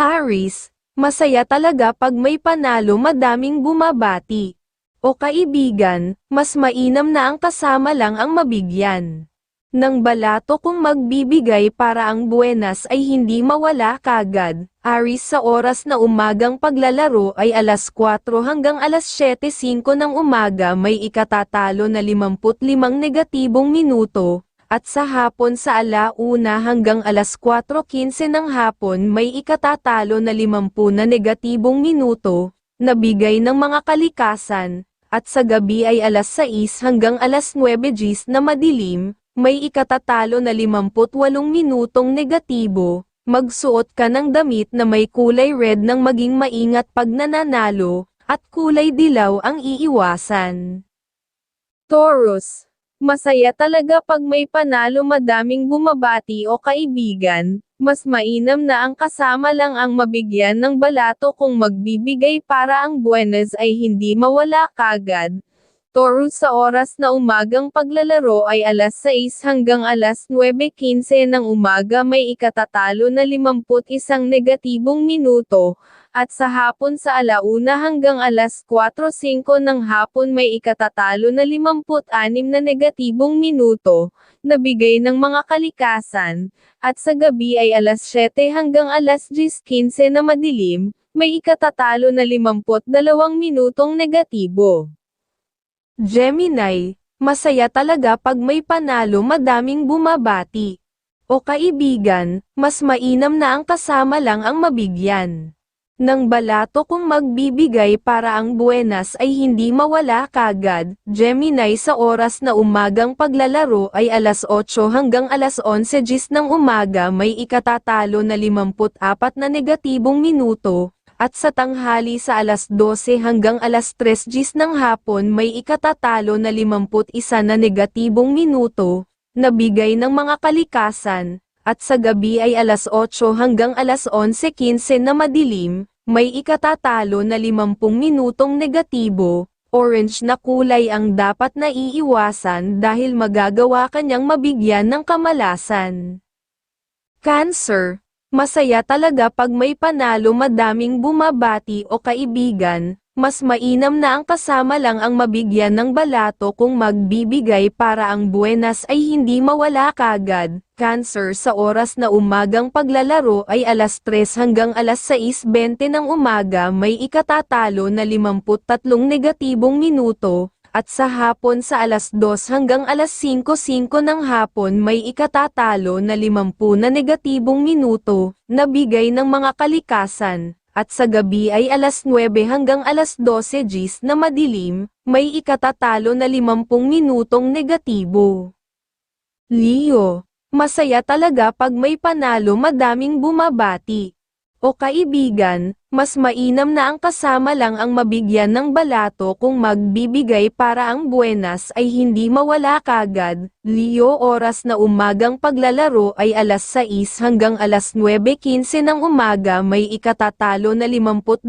Aris, masaya talaga pag may panalo madaming bumabati. O kaibigan, mas mainam na ang kasama lang ang mabigyan. Nang balato kung magbibigay para ang buenas ay hindi mawala kagad, Aris sa oras na umagang paglalaro ay alas 4 hanggang alas 7.05 ng umaga may ikatatalo na 55 negatibong minuto, at sa hapon sa alauna hanggang alas 4.15 ng hapon may ikatatalo na 50 na negatibong minuto, na bigay ng mga kalikasan, at sa gabi ay alas 6 hanggang alas 9 gis na madilim, may ikatatalo na 58 minutong negatibo, magsuot ka ng damit na may kulay red nang maging maingat pag nananalo, at kulay dilaw ang iiwasan. Taurus Masaya talaga pag may panalo madaming bumabati o kaibigan, mas mainam na ang kasama lang ang mabigyan ng balato kung magbibigay para ang buenas ay hindi mawala kagad. Taurus sa oras na umagang paglalaro ay alas 6 hanggang alas 9.15 ng umaga may ikatatalo na 51 negatibong minuto, at sa hapon sa alauna hanggang alas 4.05 ng hapon may ikatatalo na 56 na negatibong minuto, na bigay ng mga kalikasan, at sa gabi ay alas 7 hanggang alas 10.15 na madilim, may ikatatalo na 52 minutong negatibo. Gemini, masaya talaga pag may panalo madaming bumabati. O kaibigan, mas mainam na ang kasama lang ang mabigyan. Nang balato kung magbibigay para ang buenas ay hindi mawala kagad, Gemini sa oras na umagang paglalaro ay alas 8 hanggang alas 11 gis ng umaga may ikatatalo na 54 na negatibong minuto, at sa tanghali sa alas 12 hanggang alas 3 gis ng hapon may ikatatalo na 51 na negatibong minuto, na bigay ng mga kalikasan, at sa gabi ay alas 8 hanggang alas 11.15 na madilim, may ikatatalo na 50 minutong negatibo, orange na kulay ang dapat na iiwasan dahil magagawa kanyang mabigyan ng kamalasan. Cancer Masaya talaga pag may panalo madaming bumabati o kaibigan, mas mainam na ang kasama lang ang mabigyan ng balato kung magbibigay para ang buenas ay hindi mawala kagad. Cancer sa oras na umagang paglalaro ay alas 3 hanggang alas 6.20 ng umaga may ikatatalo na 53 negatibong minuto, at sa hapon sa alas 2 hanggang alas 5.05 ng hapon may ikatatalo na 50 na negatibong minuto, na bigay ng mga kalikasan, at sa gabi ay alas 9 hanggang alas 12 gis na madilim, may ikatatalo na 50 minutong negatibo. Leo, masaya talaga pag may panalo madaming bumabati. O kaibigan, mas mainam na ang kasama lang ang mabigyan ng balato kung magbibigay para ang buenas ay hindi mawala kagad. Leo oras na umagang paglalaro ay alas 6 hanggang alas 9.15 ng umaga. May ikatatalo na 52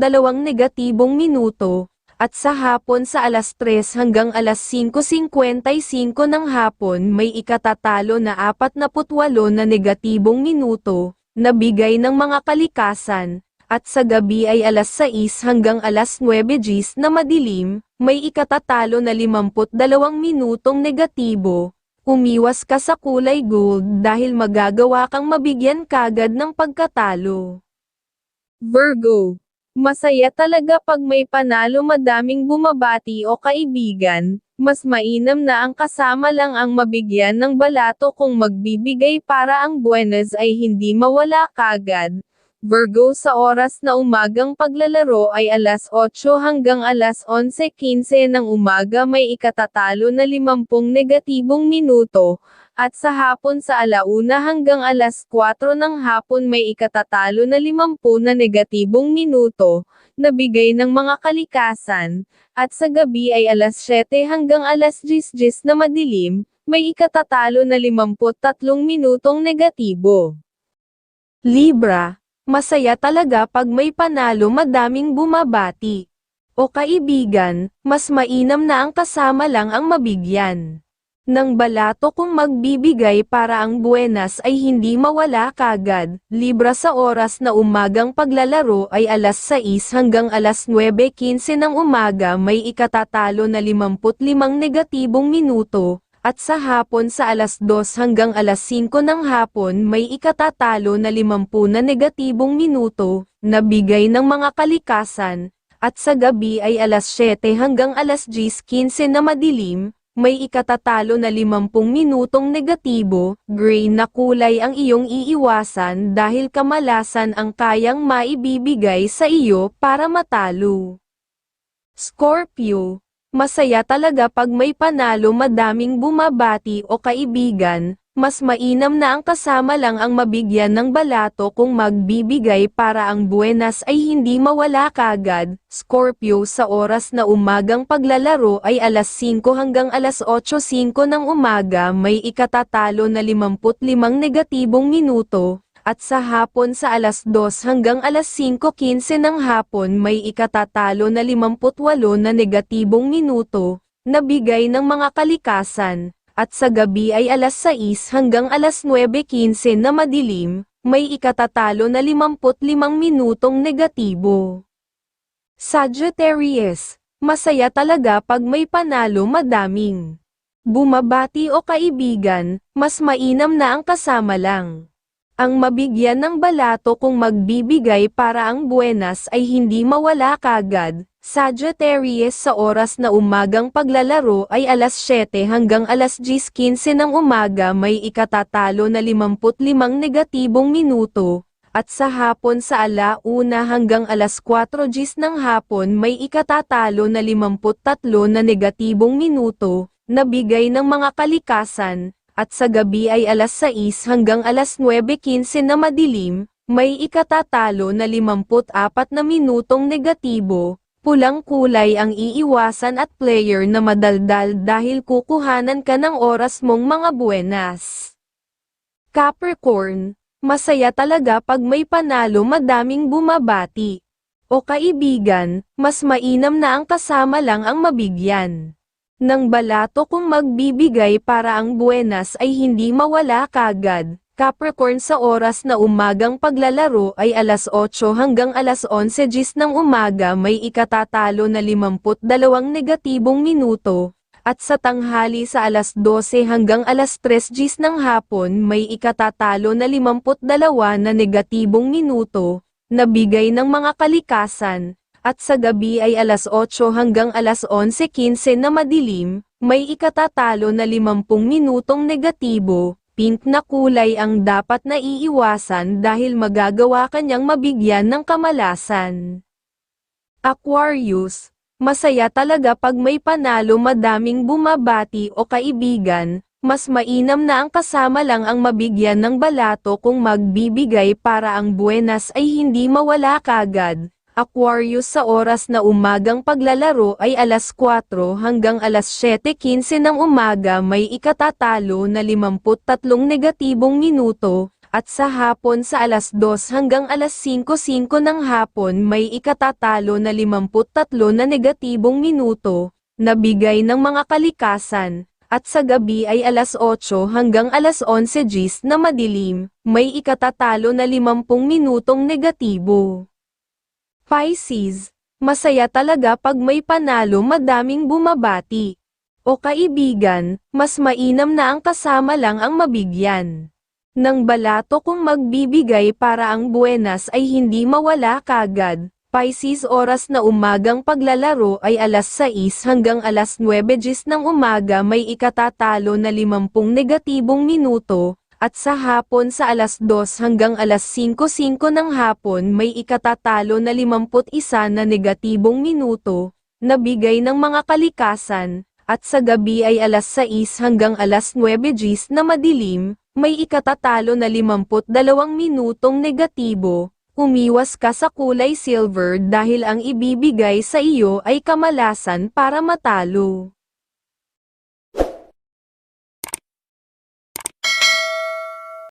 negatibong minuto, at sa hapon sa alas 3 hanggang alas 5.55 ng hapon may ikatatalo na 48 na negatibong minuto, na bigay ng mga kalikasan, at sa gabi ay alas 6 hanggang alas 9 gis na madilim, may ikatatalo na 52 minutong negatibo. Umiwas ka sa kulay gold dahil magagawa kang mabigyan kagad ng pagkatalo. Virgo Masaya talaga pag may panalo madaming bumabati o kaibigan, mas mainam na ang kasama lang ang mabigyan ng balato kung magbibigay para ang buenas ay hindi mawala kagad. Virgo sa oras na umagang paglalaro ay alas 8 hanggang alas 11.15 ng umaga may ikatatalo na 50 negatibong minuto, at sa hapon sa alauna hanggang alas 4 ng hapon may ikatatalo na 50 na negatibong minuto, na bigay ng mga kalikasan, at sa gabi ay alas 7 hanggang alas 10 na madilim, may ikatatalo na 53 minutong negatibo. Libra, masaya talaga pag may panalo madaming bumabati. O kaibigan, mas mainam na ang kasama lang ang mabigyan. Ng balato kung magbibigay para ang buenas ay hindi mawala kagad, libra sa oras na umagang paglalaro ay alas 6 hanggang alas 9.15 ng umaga may ikatatalo na 55 negatibong minuto, at sa hapon sa alas 2 hanggang alas 5 ng hapon may ikatatalo na 50 na negatibong minuto, na bigay ng mga kalikasan, at sa gabi ay alas 7 hanggang alas 10.15 na madilim, may ikatatalo na 50 minutong negatibo, gray na kulay ang iyong iiwasan dahil kamalasan ang kayang maibibigay sa iyo para matalo. Scorpio, masaya talaga pag may panalo madaming bumabati o kaibigan, mas mainam na ang kasama lang ang mabigyan ng balato kung magbibigay para ang buenas ay hindi mawala kagad. Scorpio sa oras na umagang paglalaro ay alas 5 hanggang alas 8.05 ng umaga may ikatatalo na 55 negatibong minuto, at sa hapon sa alas 2 hanggang alas 5.15 ng hapon may ikatatalo na 58 na negatibong minuto, na bigay ng mga kalikasan at sa gabi ay alas 6 hanggang alas 9.15 na madilim, may ikatatalo na 55 minutong negatibo. Sagittarius, masaya talaga pag may panalo madaming. Bumabati o kaibigan, mas mainam na ang kasama lang. Ang mabigyan ng balato kung magbibigay para ang buenas ay hindi mawala kagad, Sagittarius sa oras na umagang paglalaro ay alas 7 hanggang alas 10.15 ng umaga may ikatatalo na 55 negatibong minuto, at sa hapon sa alauna hanggang alas 4 gis ng hapon may ikatatalo na 53 na negatibong minuto, na bigay ng mga kalikasan, at sa gabi ay alas 6 hanggang alas 9.15 na madilim, may ikatatalo na 54 na minutong negatibo, Pulang kulay ang iiwasan at player na madaldal dahil kukuhanan ka ng oras mong mga buenas. Capricorn, masaya talaga pag may panalo madaming bumabati. O kaibigan, mas mainam na ang kasama lang ang mabigyan. Nang balato kung magbibigay para ang buenas ay hindi mawala kagad, Capricorn sa oras na umagang paglalaro ay alas 8 hanggang alas 11 gis ng umaga may ikatatalo na 52 negatibong minuto, at sa tanghali sa alas 12 hanggang alas 3 gis ng hapon may ikatatalo na 52 na negatibong minuto, na bigay ng mga kalikasan, at sa gabi ay alas 8 hanggang alas 11.15 na madilim, may ikatatalo na 50 minutong negatibo, pink na kulay ang dapat na iiwasan dahil magagawa kanyang mabigyan ng kamalasan. Aquarius, masaya talaga pag may panalo madaming bumabati o kaibigan, mas mainam na ang kasama lang ang mabigyan ng balato kung magbibigay para ang buenas ay hindi mawala kagad, Aquarius sa oras na umagang paglalaro ay alas 4 hanggang alas 7.15 ng umaga may ikatatalo na 53 negatibong minuto, at sa hapon sa alas 2 hanggang alas 5.05 ng hapon may ikatatalo na 53 na negatibong minuto, na bigay ng mga kalikasan, at sa gabi ay alas 8 hanggang alas 11 gis na madilim, may ikatatalo na 50 minutong negatibo. Pisces, masaya talaga pag may panalo madaming bumabati. O kaibigan, mas mainam na ang kasama lang ang mabigyan. Nang balato kung magbibigay para ang buenas ay hindi mawala kagad. Pisces oras na umagang paglalaro ay alas 6 hanggang alas 9 gis ng umaga may ikatatalo na 50 negatibong minuto, at sa hapon sa alas 2 hanggang alas 5.05 ng hapon may ikatatalo na 51 na negatibong minuto, na bigay ng mga kalikasan, at sa gabi ay alas 6 hanggang alas 9 gis na madilim, may ikatatalo na 52 minutong negatibo, umiwas ka sa kulay silver dahil ang ibibigay sa iyo ay kamalasan para matalo.